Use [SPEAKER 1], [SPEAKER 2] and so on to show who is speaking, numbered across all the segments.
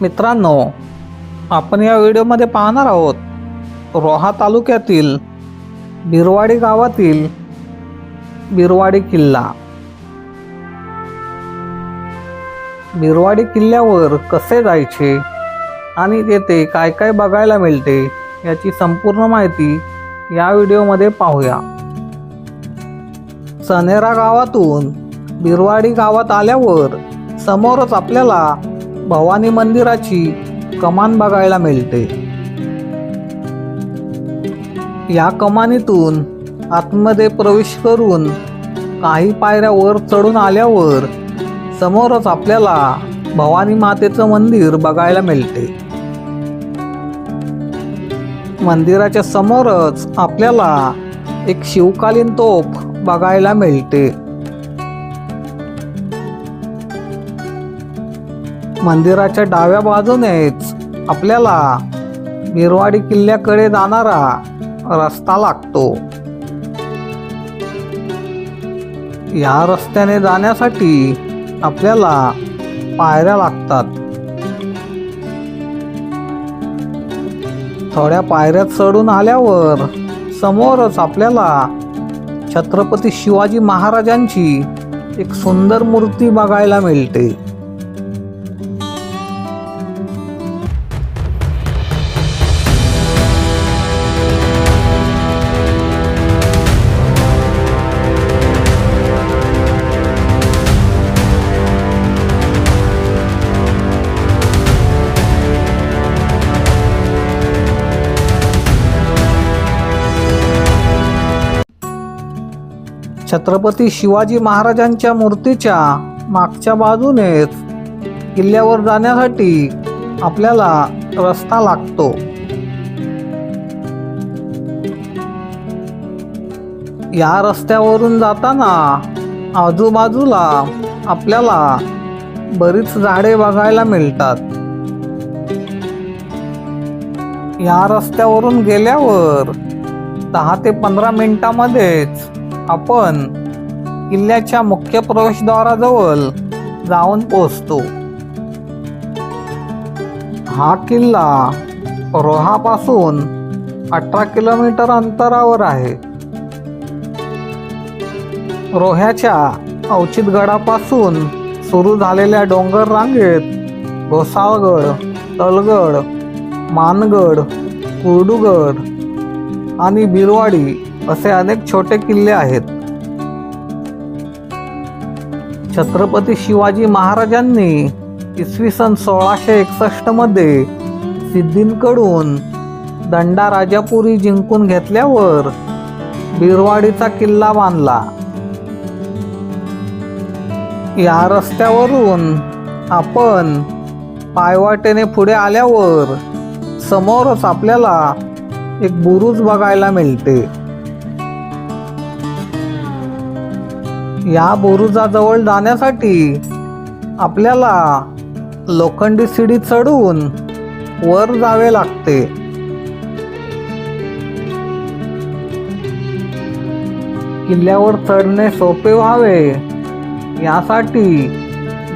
[SPEAKER 1] मित्रांनो आपण या व्हिडिओमध्ये पाहणार आहोत रोहा तालुक्यातील बिरवाडी गावातील बिरवाडी किल्ला. बिरवाडी किल्ल्यावर कसे जायचे आणि तेथे काय काय बघायला मिळते याची संपूर्ण माहिती या व्हिडिओमध्ये पाहूया. सनेरा गावातून बिरवाडी गावात आल्यावर समोरच आपल्याला भवानी मंदिराची कमान बघायला मिळते. या कमानीतून आतमध्ये प्रवेश करून काही पायऱ्या वर चढून आल्यावर समोरच आपल्याला भवानी मातेचं मंदिर बघायला मिळते. मंदिराच्या समोरच आपल्याला एक शिवकालीन तोफ बघायला मिळते. मंदिराच्या डाव्या बाजूनेच आपल्याला बिरवाडी किल्ल्याकडे जाणारा रस्ता लागतो. या रस्त्याने जाण्यासाठी आपल्याला पायऱ्या लागतात. थोड्या पायऱ्या चढून आल्यावर समोरच आपल्याला छत्रपती शिवाजी महाराजांची एक सुंदर मूर्ती बघायला मिळते. छत्रपती शिवाजी महाराजांच्या मूर्तीच्या मागच्या बाजूनेच किल्ल्यावर जाण्यासाठी आपल्याला रस्ता लागतो. या रस्त्यावरून जाताना आजूबाजूला आपल्याला बरीच झाडे बघायला मिळतात. या रस्त्यावरून गेल्यावर दहा ते पंधरा मिनिटामध्येच आपण किल्ल्याच्या मुख्य प्रवेशद्वाराजवळ जाऊन पोहोचतो. हा किल्ला रोहापासून अठरा किलोमीटर अंतरावर आहे. रोह्याच्या औचितगडापासून सुरू झालेल्या डोंगर रांगेत घोसाळगड तलगड मानगड कुर्डुगड आणि बिरवाडी असे अनेक छोटे किल्ले आहेत. छत्रपती शिवाजी महाराजांनी इसवी सन सोळाशे एकसष्टमध्ये सिद्धींकडून दंडा राजापुरी जिंकून घेतल्यावर बिरवाडीचा किल्ला बांधला. या रस्त्यावरून आपण पायवाटेने पुढे आल्यावर समोरच आपल्याला एक बुरुज बघायला मिळते. या बुरुजाजवळ जाण्यासाठी आपल्याला लोखंडी शिडी चढून वर जावे लागते. किल्ल्यावर चढणे सोपे व्हावे. यासाठी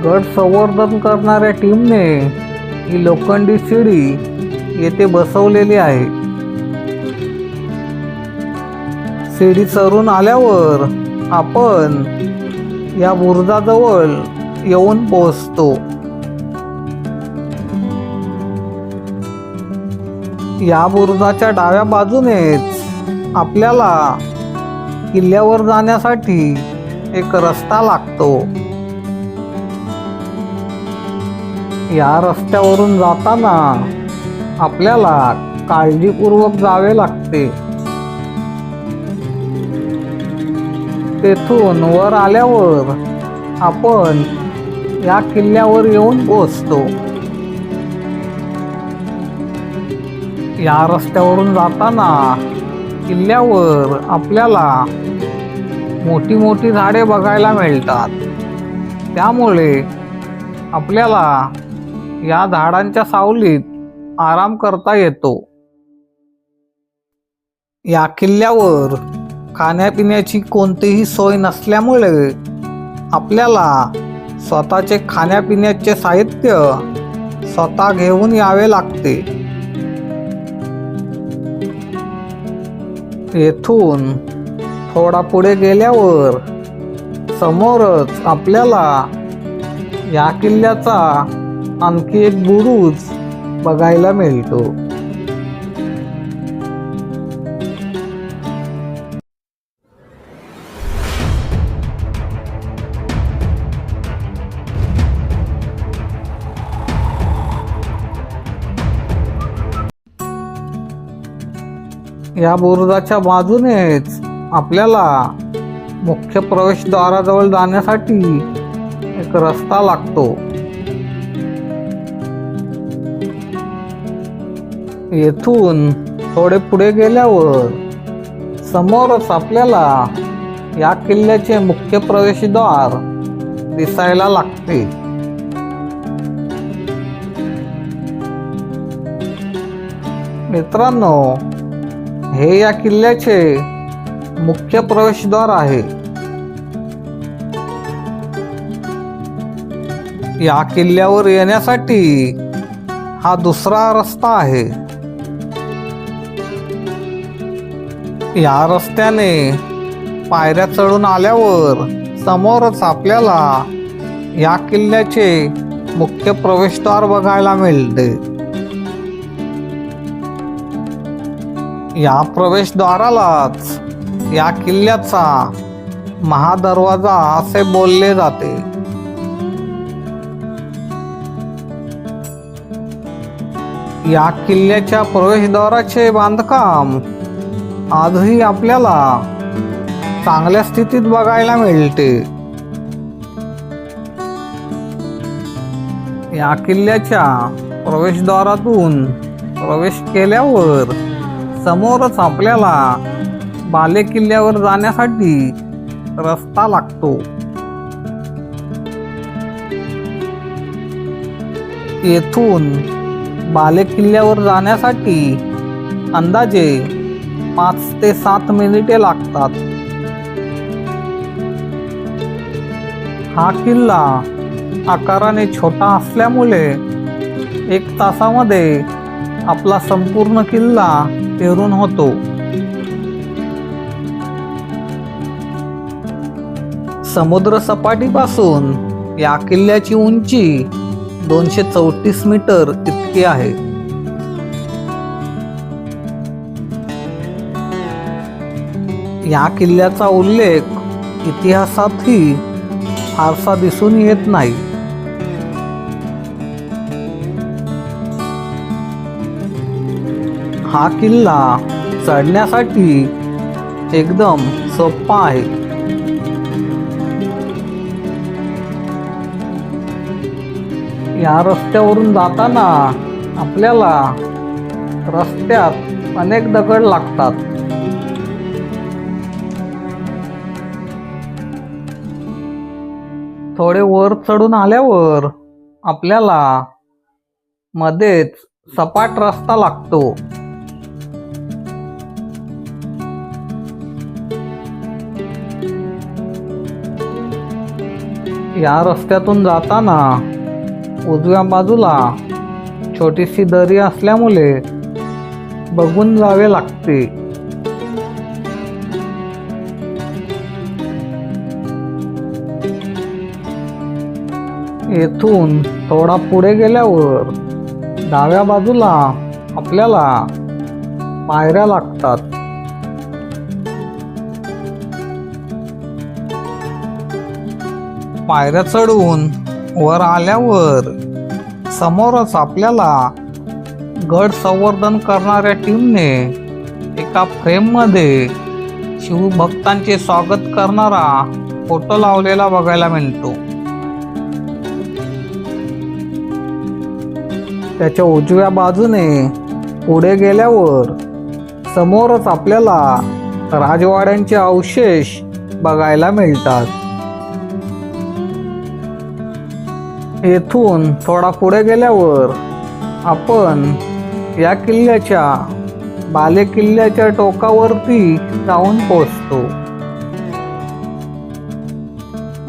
[SPEAKER 1] गड संवर्धन करणाऱ्या टीमने ही लोखंडी शिडी येथे बसवलेली आहे. शिडी चढून आल्यावर आपण या बुरुजाजवळ येऊन पोहोचतो. या बुरुजाच्या डाव्या बाजूनेच आपल्याला किल्ल्यावर जाण्यासाठी एक रस्ता लागतो. या रस्त्यावरून जाताना आपल्याला काळजीपूर्वक जावे लागते. तेथून वर आल्यावर आपण या किल्ल्यावर येऊन पोचतो या रस्त्यावरून जाताना किल्ल्यावर आपल्याला मोठी मोठी झाडे बघायला मिळतात. त्यामुळे आपल्याला या झाडांच्या सावलीत आराम करता येतो. या किल्ल्यावर खाण्यापिण्याची कोणतीही सोय नसल्यामुळे आपल्याला स्वतःचे खाण्यापिण्याचे साहित्य स्वतः घेऊन यावे लागते. येथून थोडा पुढे गेल्यावर समोरच आपल्याला या किल्ल्याचा आणखी एक बुरुज बघायला मिळतो. या बुरुजाच्या बाजूनेच आपल्याला मुख्य प्रवेशद्वाराजवळ जाण्यासाठी एक रस्ता लागतो. येथून थोडे पुढे गेल्यावर समोरच आपल्याला या किल्ल्याचे मुख्य प्रवेशद्वार दिसायला लागते. मित्रांनो हे या किल्ल्याचे मुख्य प्रवेशद्वार आहे. या किल्ल्यावर येण्यासाठी हा दुसरा रस्ता आहे. या रस्त्याने पायऱ्या चढून आल्यावर समोरच आपल्याला या किल्ल्याचे मुख्य प्रवेशद्वार बघायला मिळते. या प्रवेशद्वारालाच या किल्ल्याचा महादरवाजा असे बोलले जाते. या किल्ल्याच्या प्रवेशद्वाराचे बांधकाम आजही आपल्याला चांगल्या स्थितीत बघायला मिळते. या किल्ल्याच्या प्रवेशद्वारातून प्रवेश केल्यावर समोरच आपल्याला बालेकिल्ल्यावर जाण्यासाठी रस्ता लागतो. येथून बालेकिल्ल्यावर जाण्यासाठी अंदाजे पाच ते सात मिनिटे लागतात. हा किल्ला आकाराने छोटा असल्यामुळे एक तासामध्ये आपला संपूर्ण किल्ला पेरून होतो समुद्र सपाटीपासून या किल्ल्याची उंची दोनशे चौतीस मीटर इतकी आहे. या किल्ल्याचा उल्लेख इतिहासातही फारसा दिसून येत नाही. हा किल्ला चढण्यासाठी एकदम सोपा आहे. या रस्त्यावरून जाताना आपल्याला रस्त्यात अनेक दगड लागतात. थोडे वर चढून आल्यावर आपल्याला मध्येच सपाट रस्ता लागतो. या रस्त्यातून जाताना उजव्या बाजूला छोटीशी दरी असल्यामुळे बघून जावे लागते. येथून थोडा पुढे गेल्यावर डाव्या बाजूला आपल्याला पायऱ्या लागतात. पायऱ्या चढून वर आल्यावर समोरच आपल्याला गड संवर्धन करणाऱ्या टीमने एका फ्रेममध्ये शिवभक्तांचे स्वागत करणारा फोटो लावलेला बघायला मिळतो. त्याच्या उजव्या बाजूने पुढे गेल्यावर समोरच आपल्याला राजवाड्यांचे अवशेष बघायला मिळतात. येथून थोडा पुढे गेल्यावर आपण या किल्ल्याच्या बाले किल्ल्याच्या टोकावरती जाऊन पोचतो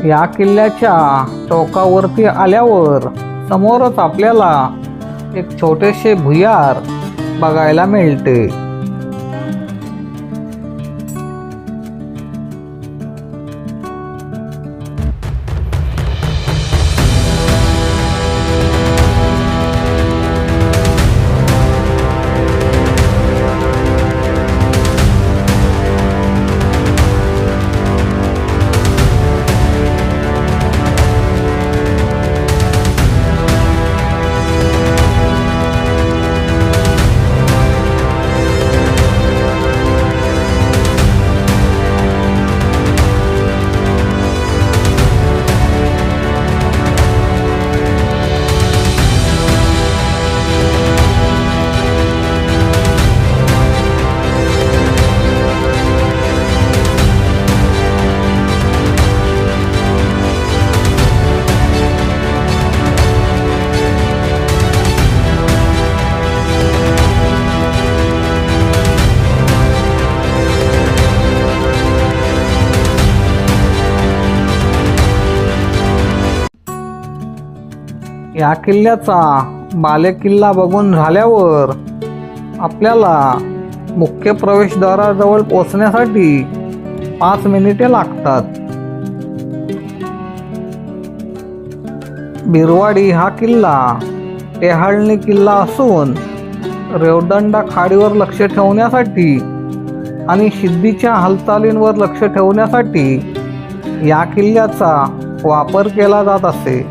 [SPEAKER 1] या किल्ल्याच्या टोकावरती आल्यावर समोरच आपल्याला एक छोटेसे भुयार बघायला मिळते. या किल्ल्याचा बालेकिल्ला बघून झाल्यावर आपल्याला मुख्य प्रवेशद्वाराजवळ पोहोचण्यासाठी पाच मिनिटे लागतात. बिरवाडी हा किल्ला टेहाळणी किल्ला असून रेवदंडा खाडीवर लक्ष ठेवण्यासाठी आणि सिद्धीच्या हालचालींवर लक्ष ठेवण्यासाठी या किल्ल्याचा वापर केला जात असे.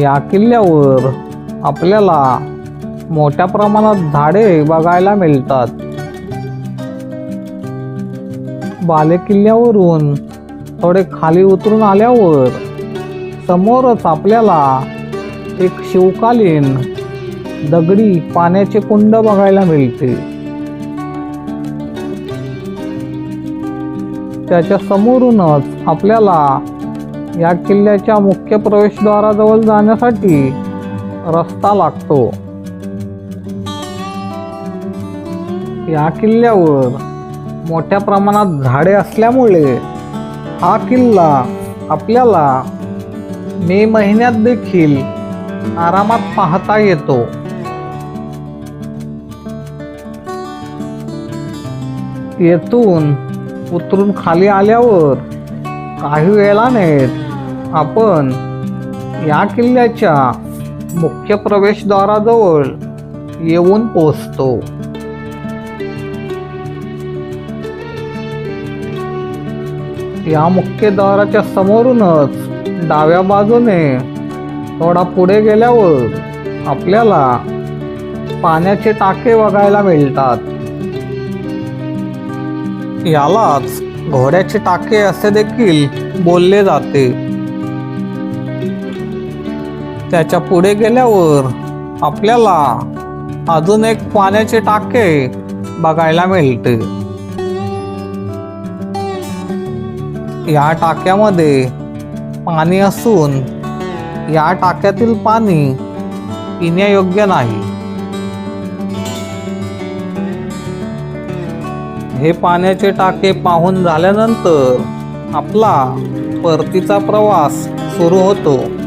[SPEAKER 1] या किल्ल्यावर आपल्याला मोठ्या प्रमाणात झाडे बघायला मिळतात. बालेकिल्ल्यावरून थोडे खाली उतरून आल्यावर समोरच आपल्याला एक शिवकालीन दगडी पाण्याचे कुंड बघायला मिळते. त्याच्या समोरूनच आपल्याला या किल्ल्याच्या मुख्य प्रवेशद्वाराजवळ जाण्यासाठी रस्ता लागतो. या किल्ल्यावर मोठ्या प्रमाणात झाडे असल्यामुळे हा किल्ला आपल्याला मे महिन्यात देखील आरामात पाहता येतो. येथून उतरून खाली आल्यावर काही वेळाने आपण या किल्ल्याच्या मुख्य प्रवेशद्वाराजवळ येऊन पोचतो या मुख्य द्वाराच्या समोरूनच डाव्या बाजूने थोडा पुढे गेल्यावर आपल्याला पाण्याचे टाके बघायला मिळतात. यालाच घोड्याचे टाके असे देखील बोलले जाते. त्याच्या पुढे गेल्यावर आपल्याला अजून एक पाण्याचे टाके बघायला मिळते. या टाक्यामध्ये पाणी असून या टाक्यातील पाणी पिण्यायोग्य नाही. हे पाण्याचे टाके पाहून झाल्यानंतर आपला परतीचा प्रवास सुरू होतो.